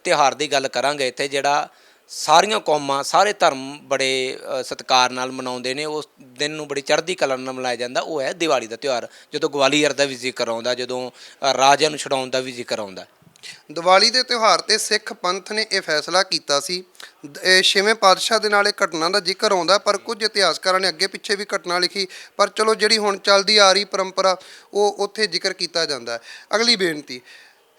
ਤਿਉਹਾਰ ਦੀ ਗੱਲ ਕਰਾਂਗੇ ਇੱਥੇ, ਜਿਹੜਾ ਸਾਰੀਆਂ ਕੌਮਾਂ, ਸਾਰੇ ਧਰਮ ਬੜੇ ਸਤਿਕਾਰ ਨਾਲ ਮਨਾਉਂਦੇ ਨੇ। ਉਸ ਦਿਨ ਨੂੰ ਬੜੀ ਚੜ੍ਹਦੀ ਕਲਾ ਨਾਲ ਮਨਾਇਆ ਜਾਂਦਾ। ਉਹ ਹੈ ਦੀਵਾਲੀ ਦਾ ਤਿਉਹਾਰ। ਜਦੋਂ ਗਵਾਲੀਅਰ ਦਾ ਵੀ ਜ਼ਿਕਰ ਆਉਂਦਾ, ਜਦੋਂ ਰਾਜਿਆਂ ਨੂੰ ਛਡਾਉਣ ਦਾ ਵੀ ਜ਼ਿਕਰ ਆਉਂਦਾ। ਦੀਵਾਲੀ ਦੇ ਤਿਉਹਾਰ ਤੇ ਸਿੱਖ ਪੰਥ ਨੇ ਇਹ ਫੈਸਲਾ ਕੀਤਾ ਸੀ। ਛੇਵੇਂ ਪਾਤਸ਼ਾਹ ਦੇ ਨਾਲ ਇਹ ਘਟਨਾ ਦਾ ਜ਼ਿਕਰ ਆਉਂਦਾ, ਪਰ ਕੁਝ ਇਤਿਹਾਸਕਾਰਾਂ ਨੇ ਅੱਗੇ ਪਿੱਛੇ ਵੀ ਘਟਨਾ ਲਿਖੀ, ਪਰ ਚਲੋ ਜਿਹੜੀ ਹੁਣ ਚੱਲਦੀ ਆ ਰਹੀ ਪਰੰਪਰਾ, ਉਹ ਉੱਥੇ ਜ਼ਿਕਰ ਕੀਤਾ ਜਾਂਦਾ ਅਗਲੀ ਬੇਨਤੀ,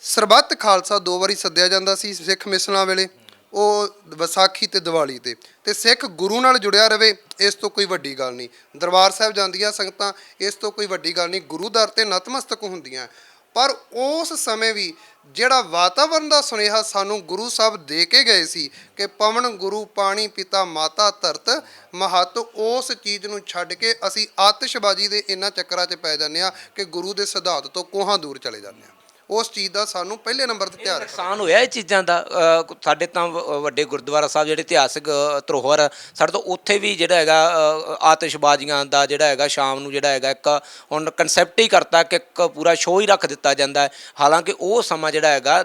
ਸਰਬੱਤ ਖਾਲਸਾ ਦੋ ਵਾਰੀ ਸੱਦਿਆ ਜਾਂਦਾ ਸੀ ਸਿੱਖ ਮਿਸਲਾਂ ਵੇਲੇ, ਉਹ ਵਿਸਾਖੀ ਤੇ ਦੀਵਾਲੀ ਤੇ। ਤੇ ਸਿੱਖ ਗੁਰੂ ਨਾਲ ਜੁੜਿਆ ਰਵੇ, ਇਸ ਤੋਂ ਕੋਈ ਵੱਡੀ ਗੱਲ ਨਹੀਂ। ਦਰਬਾਰ ਸਾਹਿਬ ਜਾਂਦੀਆਂ ਸੰਗਤਾਂ, ਇਸ ਤੋਂ ਕੋਈ ਵੱਡੀ ਗੱਲ ਨਹੀਂ। ਗੁਰੂ ਦਰ ਤੇ ਨਤਮਸਤਕ ਹੁੰਦੀਆਂ। ਪਰ ਉਸ ਸਮੇਂ ਵੀ ਜਿਹੜਾ ਵਾਤਾਵਰਣ ਦਾ ਸੁਨੇਹਾ ਸਾਨੂੰ ਗੁਰੂ ਸਾਹਿਬ ਦੇ ਕੇ ਗਏ ਸੀ ਕਿ ਪਵਨ ਗੁਰੂ, ਪਾਣੀ ਪਿਤਾ, ਮਾਤਾ, ਧਰਤ, ਮਹੱਤ, ਉਸ ਚੀਜ਼ ਨੂੰ ਛੱਡ ਕੇ ਅਸੀਂ ਆਤਿਸ਼ਬਾਜ਼ੀ ਦੇ ਇਹਨਾਂ ਚੱਕਰਾਂ 'ਚ ਪੈ ਜਾਂਦੇ ਆ ਕਿ ਗੁਰੂ ਦੇ ਸਿਧਾਂਤ ਤੋਂ ਕੋਹਾਂ ਦੂਰ ਚਲੇ ਜਾਂਦੇ ਆ ਉਸ ਚੀਜ਼ ਦਾ ਸਾਨੂੰ ਪਹਿਲੇ ਨੰਬਰ ਤੇ ਧਿਆਨ ਨੁਕਸਾਨ ਹੋਇਆ ਇਹ ਚੀਜ਼ਾਂ ਦਾ ਅ, ਸਾਡੇ ਤਾਂ ਵ- ਵੱਡੇ ਗੁਰਦੁਆਰਾ ਸਾਹਿਬ ਜਿਹੜੇ ਇਤਿਹਾਸਕ ਅ, ਧਰੋਹਰ ਆ, ਸਾਡੇ ਤੋਂ ਉੱਥੇ ਵੀ ਜਿਹੜਾ ਹੈਗਾ ਅ, ਆਤਿਸ਼ਬਾਜ਼ੀਆਂ ਦਾ ਜਿਹੜਾ ਹੈਗਾ ਸ਼ਾਮ ਨੂੰ ਜਿਹੜਾ ਹੈਗਾ ਇੱਕ ਹੁਣ ਕਨਸੈਪਟ ਹੀ ਕਰਤਾ ਕਿ ਇੱਕ ਪੂਰਾ ਸ਼ੋਅ ਹੀ ਰੱਖ ਦਿੱਤਾ ਜਾਂਦਾ ਹੈ। ਹਾਲਾਂਕਿ ਉਹ ਸਮਾਂ ਜਿਹੜਾ ਹੈਗਾ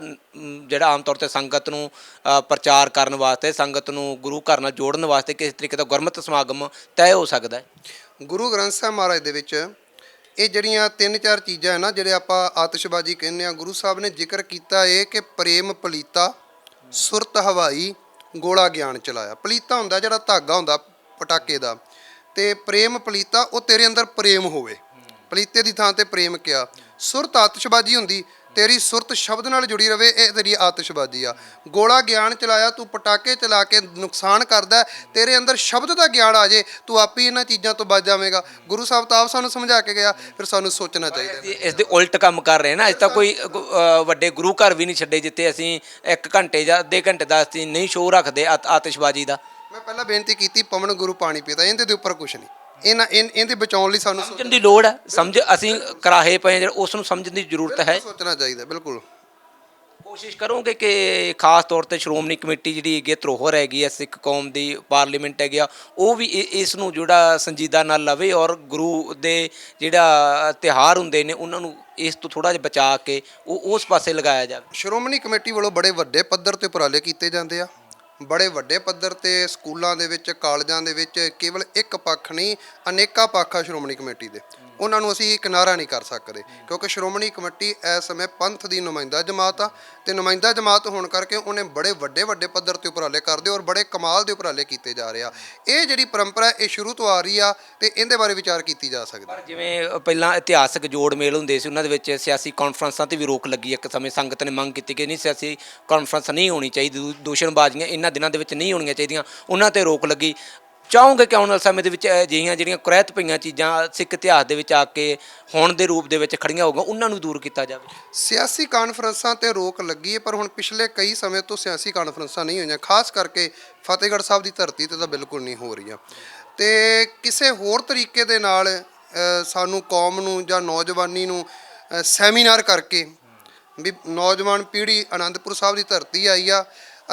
ਜਿਹੜਾ ਆਮ ਤੌਰ ਤੇ ਸੰਗਤ ਨੂੰ ਅ, ਪ੍ਰਚਾਰ ਕਰਨ ਵਾਸਤੇ ਸੰਗਤ ਨੂੰ ਗੁਰੂ ਘਰ ਨਾਲ ਜੋੜਨ ਵਾਸਤੇ ਕਿਸੇ ਤਰੀਕੇ ਦਾ ਗੁਰਮਤਿ ਸਮਾਗਮ ਤੈਅ ਹੋ ਸਕਦਾ ਹੈ। ਗੁਰੂ ਗ੍ਰੰਥ ਸਾਹਿਬ ਮਹਾਰਾਜ ਦੇ ਵਿੱਚ ਇਹ ਜਿਹੜੀਆਂ ਤਿੰਨ ਚਾਰ ਚੀਜ਼ਾਂ ਹੈ ਨਾ, ਜਿਹੜੇ ਆਪਾਂ ਆਤਿਸ਼ਬਾਜ਼ੀ ਕਹਿੰਦੇ ਆ ਗੁਰੂ ਸਾਹਿਬ ਨੇ ਜ਼ਿਕਰ ਕੀਤਾ ਇਹ ਕਿ ਪ੍ਰੇਮ ਪਲੀਤਾ, ਸੁਰਤ ਹਵਾਈ, ਗੋਲਾ ਗਿਆਨ ਚਲਾਇਆ। ਪਲੀਤਾ ਹੁੰਦਾ ਜਿਹੜਾ ਧਾਗਾ ਹੁੰਦਾ ਪਟਾਕੇ ਦਾ। ਤੇ ਪ੍ਰੇਮ ਪਲੀਤਾ, ਉਹ ਤੇਰੇ ਅੰਦਰ ਪ੍ਰੇਮ ਹੋਵੇ। ਪਲੀਤੇ ਦੀ ਥਾਂ ਤੇ ਪ੍ਰੇਮ ਕਿਹਾ ਸੁਰਤ ਆਤਿਸ਼ਬਾਜ਼ੀ ਹੁੰਦੀ। ਤੇਰੀ ਸੁਰਤ ਸ਼ਬਦ ਨਾਲ ਜੁੜੀ ਰਵੇ ਇਹ ਤੇਰੀ ਆਤਿਸ਼ਬਾਜ਼ੀ ਆ। ਗੋਲਾ ਗਿਆਨ ਚਲਾਇਆ ਤੂੰ ਪਟਾਕੇ ਚਲਾ ਕੇ ਨੁਕਸਾਨ ਕਰਦਾ ਹੈ, ਤੇਰੇ ਅੰਦਰ ਸ਼ਬਦ ਦਾ ਗਿਆਨ ਆ ਜੇ ਤੂੰ ਆਪੇ ਇਹਨਾਂ ਚੀਜ਼ਾਂ ਤੋਂ ਬਚ ਜਾਵੇਂਗਾ। ਗੁਰੂ ਸਾਹਿਬ ਤਾਂ ਆਪ ਸਾਨੂੰ ਸਮਝਾ ਕੇ ਗਿਆ ਫਿਰ ਸਾਨੂੰ ਸੋਚਣਾ ਚਾਹੀਦਾ ਹੈ। ਇਸ ਦੇ ਉਲਟ ਕੰਮ ਕਰ ਰਹੇ ਹਾਂ ਨਾ ਅੱਜ ਤਾਂ ਕੋਈ ਵੱਡੇ ਗੁਰੂ ਘਰ ਵੀ ਨਹੀਂ ਛੱਡੇ ਜਿੱਥੇ ਅਸੀਂ 1 ਘੰਟੇ ਜਾਂ ਅੱਧੇ ਘੰਟੇ ਦਾ ਅਸੀਂ ਨਹੀਂ ਸ਼ੋਅ ਰੱਖਦੇ ਆਤ- ਆਤਿਸ਼ਬਾਜ਼ੀ ਦਾ। ਮੈਂ ਪਹਿਲਾਂ ਬੇਨਤੀ ਕੀਤੀ ਪਵਨ ਗੁਰੂ ਪਾਣੀ ਪੀਤਾ ਇਹਦੇ ਦੇ ਉੱਪਰ ਕੁਝ ਨਹੀਂ। ਇਹਨਾਂ ਇਨ- ਇਹਦੇ ਬਚਾਉਣ ਲਈ ਸਾਨੂੰ ਸਮਝਣ ਦੀ ਲੋੜ ਹੈ। ਸਮਝ ਅਸੀਂ ਕਰਾਹੇ ਪਏ ਹਾਂ, ਜਿਹੜਾ ਉਸ ਨੂੰ ਸਮਝਣ ਦੀ ਜ਼ਰੂਰਤ ਹੈ। ਸੋਚਣਾ ਚਾਹੀਦਾ ਬਿਲਕੁਲ। ਕੋਸ਼ਿਸ਼ ਕਰੋਗੇ ਕਿ ਖਾਸ ਤੌਰ ਤੇ ਸ਼੍ਰੋਮਣੀ ਕਮੇਟੀ ਜਿਹੜੀ ਹੈਗੀ ਹੈ, ਧਰੋਹਰ ਹੈਗੀ ਹੈ ਸਿੱਖ ਕੌਮ ਦੀ ਪਾਰਲੀਮੈਂਟ ਹੈਗੀ ਆ ਉਹ ਵੀ ਇ- ਇਸ ਨੂੰ ਜਿਹੜਾ ਸੰਜੀਦਾ ਨਾਲ ਲਵੇ ਔਰ ਗੁਰੂ ਦੇ ਜਿਹੜਾ ਤਿਹਾਰ ਹੁੰਦੇ ਨੇ ਉਹਨਾਂ ਨੂੰ ਇਸ ਤੋਂ ਥੋੜਾ ਜਿਹਾ ਬਚਾ ਕੇ ਉਹ ਉਸ ਪਾਸੇ ਲਗਾਇਆ ਜਾਵੇ। ਸ਼੍ਰੋਮਣੀ ਕਮੇਟੀ ਵੱਲੋਂ ਬੜੇ ਵੱਡੇ ਪੱਧਰ ਤੇ ਉਪਰਾਲੇ ਕੀਤੇ ਜਾਂਦੇ ਆ। ਬੜੇ ਵੱਡੇ ਪੱਧਰ ਤੇ ਸਕੂਲਾਂ ਦੇ ਵਿੱਚ, ਕਾਲਜਾਂ ਦੇ ਵਿੱਚ ਕੇਵਲ ਇੱਕ ਪੱਖ ਨਹੀਂ, ਅਨੇਕਾਂ ਪੱਖ ਆ ਸ਼੍ਰੋਮਣੀ ਕਮੇਟੀ ਦੇ। ਉਹਨਾਂ ਨੂੰ ਅਸੀਂ ਕਿਨਾਰਾ ਨਹੀਂ ਕਰ ਸਕਦੇ ਕਿਉਂਕਿ ਸ਼੍ਰੋਮਣੀ ਕਮੇਟੀ ਇਸ ਸਮੇਂ ਪੰਥ ਦੀ ਨੁਮਾਇੰਦਾ ਜਮਾਤ ਆ ਤੇ ਨੁਮਾਇੰਦਾ ਜਮਾਤ ਹੋਣ ਕਰਕੇ ਉਹਨੇ ਬੜੇ ਵੱਡੇ ਵੱਡੇ ਪੱਧਰ ਤੇ ਉਪਰਾਲੇ ਕਰਦੇ ਔਰ ਬੜੇ ਕਮਾਲ ਦੇ ਉਪਰਾਲੇ ਕੀਤੇ ਜਾ ਰਹੇ ਆ। ਇਹ ਜਿਹੜੀ ਪਰੰਪਰਾ ਇਹ ਸ਼ੁਰੂ ਤੋਂ ਆ ਰਹੀ ਆ ਤੇ ਇਹਦੇ ਬਾਰੇ ਵਿਚਾਰ ਕੀਤੀ ਜਾ ਸਕਦਾ ਪਰ ਜਿਵੇਂ ਪਹਿਲਾਂ ਇਤਿਹਾਸਕ ਜੋੜ ਮੇਲ ਹੁੰਦੇ ਸੀ ਉਹਨਾਂ ਦੇ ਵਿੱਚ ਸਿਆਸੀ ਕਾਨਫਰੰਸਾਂ ਤੇ ਵੀ ਰੋਕ ਲੱਗੀ। ਇੱਕ ਸਮੇਂ ਸੰਗਤ ਨੇ ਮੰਗ ਕੀਤੀ ਕਿ ਨਹੀਂ ਸਿਆਸੀ ਕਾਨਫਰੰਸ ਨਹੀਂ ਹੋਣੀ ਚਾਹੀਦੀ ਦੂਸ਼ਣਬਾਜ਼ੀਆਂ ਇਹਨਾਂ ਦਿਨਾਂ ਦੇ ਵਿੱਚ ਨਹੀਂ ਹੋਣੀਆਂ ਚਾਹੀਦੀਆਂ ਉਹਨਾਂ ਤੇ ਰੋਕ ਲੱਗੀ। ਚਾਹੋਗੇ ਕਿ ਆਉਣ ਵਾਲੇ ਸਮੇਂ ਦੇ ਵਿੱਚ ਅਜਿਹੀਆਂ ਜਿਹੜੀਆਂ ਕੁਰੈਤ ਪਈਆਂ ਚੀਜ਼ਾਂ ਸਿੱਖ ਇਤਿਹਾਸ ਦੇ ਵਿੱਚ ਆ ਕੇ ਹੁਣ ਦੇ ਰੂਪ ਦੇ ਵਿੱਚ ਖੜੀਆਂ ਹੋਗੀਆਂ ਉਹਨਾਂ ਨੂੰ ਦੂਰ ਕੀਤਾ ਜਾਵੇ? ਸਿਆਸੀ ਕਾਨਫਰੰਸਾਂ ਤੇ ਰੋਕ ਲੱਗੀ ਹੈ, ਪਰ ਹੁਣ ਪਿਛਲੇ ਕਈ ਸਮੇਂ ਤੋਂ ਸਿਆਸੀ ਕਾਨਫਰੰਸਾਂ ਨਹੀਂ ਹੋਈਆਂ, ਖਾਸ ਕਰਕੇ ਫਤਿਹਗੜ੍ਹ ਸਾਹਿਬ ਦੀ ਧਰਤੀ ਤੇ ਤਾਂ ਬਿਲਕੁਲ ਨਹੀਂ ਹੋ ਰਹੀਆਂ। ਤੇ ਕਿਸੇ ਹੋਰ ਤਰੀਕੇ ਦੇ ਨਾਲ ਸਾਨੂੰ ਕੌਮ ਨੂੰ ਜਾਂ ਨੌਜਵਾਨੀ ਨੂੰ ਸੈਮੀਨਾਰ ਕਰਕੇ ਵੀ ਨੌਜਵਾਨ ਪੀੜ੍ਹੀ ਆਨੰਦਪੁਰ ਸਾਹਿਬ ਦੀ ਧਰਤੀ ਆਈ ਆ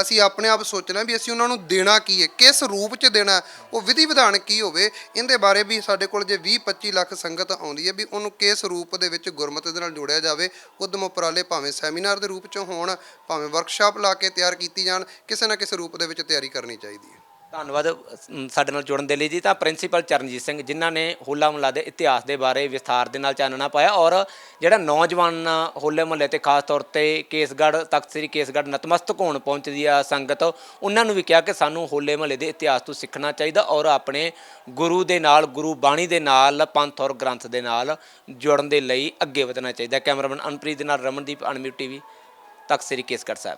ਅਸੀਂ ਆਪਣੇ ਆਪ ਸੋਚਣਾ ਵੀ ਅਸੀਂ ਉਹਨਾਂ ਨੂੰ ਦੇਣਾ ਕੀ ਹੈ, ਕਿਸ ਰੂਪ 'ਚ ਦੇਣਾ ਉਹ ਵਿਧੀ ਵਿਧਾਨ ਕੀ ਹੋਵੇ, ਇਹਦੇ ਬਾਰੇ ਵੀ ਸਾਡੇ ਕੋਲ ਜੇ 20 25 ਲੱਖ ਸੰਗਤ ਆਉਂਦੀ ਹੈ ਵੀ ਉਹਨੂੰ ਕਿਸ ਰੂਪ ਦੇ ਵਿੱਚ ਗੁਰਮਤਿ ਦੇ ਨਾਲ ਜੋੜਿਆ ਜਾਵੇ, ਉਦਮ ਉਪਰਾਲੇ ਭਾਵੇਂ ਸੈਮੀਨਾਰ ਦੇ ਰੂਪ 'ਚ ਹੋਣ, ਭਾਵੇਂ ਵਰਕਸ਼ਾਪ ਲਾ ਕੇ ਤਿਆਰ ਕੀਤੀ ਜਾਣ, ਕਿਸੇ ਨਾ ਕਿਸੇ ਰੂਪ ਦੇ ਵਿੱਚ ਤਿਆਰੀ ਕਰਨੀ ਚਾਹੀਦੀ ਹੈ। ਧੰਨਵਾਦ ਅਮ, ਸਾਡੇ ਨਾਲ ਜੁੜਨ ਦੇ ਲਈ ਜੀ। ਤਾਂ ਪ੍ਰਿੰਸੀਪਲ ਚਰਨਜੀਤ ਸਿੰਘ ਜਿਨ੍ਹਾਂ ਨੇ ਹੋਲਾ ਮੁਹੱਲਾ ਦੇ ਇਤਿਹਾਸ ਦੇ ਬਾਰੇ ਵਿਸਥਾਰ ਦੇ ਨਾਲ ਚਾਨਣਾ ਪਾਇਆ ਔਰ ਜਿਹੜਾ ਨੌਜਵਾਨ ਹੋਲੇ ਮੁਹੱਲੇ ਤੇ ਖਾਸ ਤੌਰ ਤੇ ਕੇਸਗੜ੍ਹ ਤਖਤ ਸ੍ਰੀ ਕੇਸਗੜ੍ਹ ਨਤਮਸਤਕ ਹੋਣ ਪਹੁੰਚਦੀ ਆ ਸੰਗਤ ਉਹਨਾਂ ਨੂੰ ਵੀ ਕਿਹਾ ਕਿ ਸਾਨੂੰ ਹੋਲੇ ਮਹੱਲੇ ਦੇ ਇਤਿਹਾਸ ਤੋਂ ਸਿੱਖਣਾ ਚਾਹੀਦਾ ਔਰ ਆਪਣੇ ਗੁਰੂ ਦੇ ਨਾਲ ਗੁਰੂ ਬਾਣੀ ਦੇ ਨਾਲ ਪੰਥ ਔਰ ਗ੍ਰੰਥ ਦੇ ਨਾਲ ਜੁੜਨ ਦੇ ਲਈ ਅੱਗੇ ਵਧਣਾ ਚਾਹੀਦਾ। ਕੈਮਰਾਮੈਨ ਅਨਪ੍ਰੀਤ ਦੇ ਨਾਲ ਰਮਨਦੀਪ ਅਨਮਿਊਟ ਟੀਵੀ ਤਖਤ ਸ੍ਰੀ ਕੇਸਗੜ੍ਹ ਸਾਹਿਬ।